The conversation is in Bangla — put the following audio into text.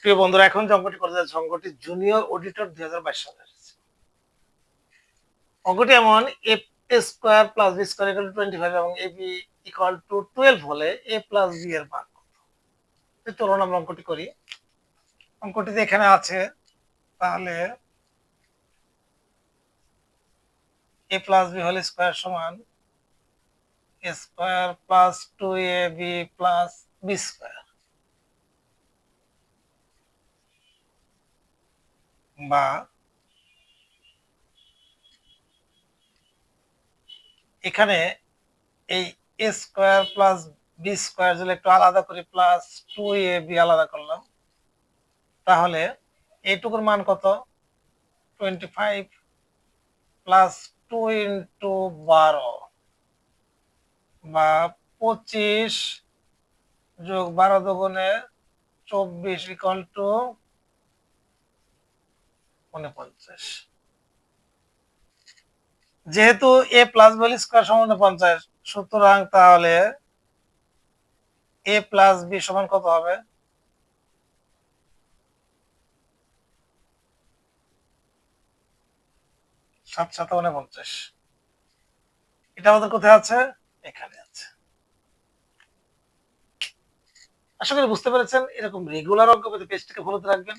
প্রিয় বন্ধুরা, এখন অঙ্কটি করতে যাচ্ছে অঙ্কটি জুনিয়র অডিটর দুই হাজার বাইশ সালে এসেছে। অঙ্কটি এমন A square plus B square equal twenty five এবং A B equal to twelve হলে এ প্লাস বি এর মান কত? চলুন আমরা অঙ্কটি করি। অঙ্কটি যে এখানে আছে, তাহলে A plus B whole square সমান A square plus two A B plus B square বা এখানে এই A square plus B square যদি একটু আলাদা করি, প্লাস টু এ বি আলাদা করলাম, তাহলে এইটুকুর মান কত? Twenty five plus two into বারো বা পঁচিশ যোগ বারো দুগুণে চব্বিশ ইকাল টু উনপঞ্চাশ যেহেতু এ প্লাস বি স্কোয়ার সমান পঞ্চাশ, সুতরাং তাহলে এ প্লাস বি সমান কত হবে? সাত সাত উনপঞ্চাশ এটা আমাদের কোথায় আছে? এখানে আছে। আশা করি বুঝতে পেরেছেন, এরকম রেগুলার অঙ্ক পেতে পেজটিকে ফলোতে রাখবেন।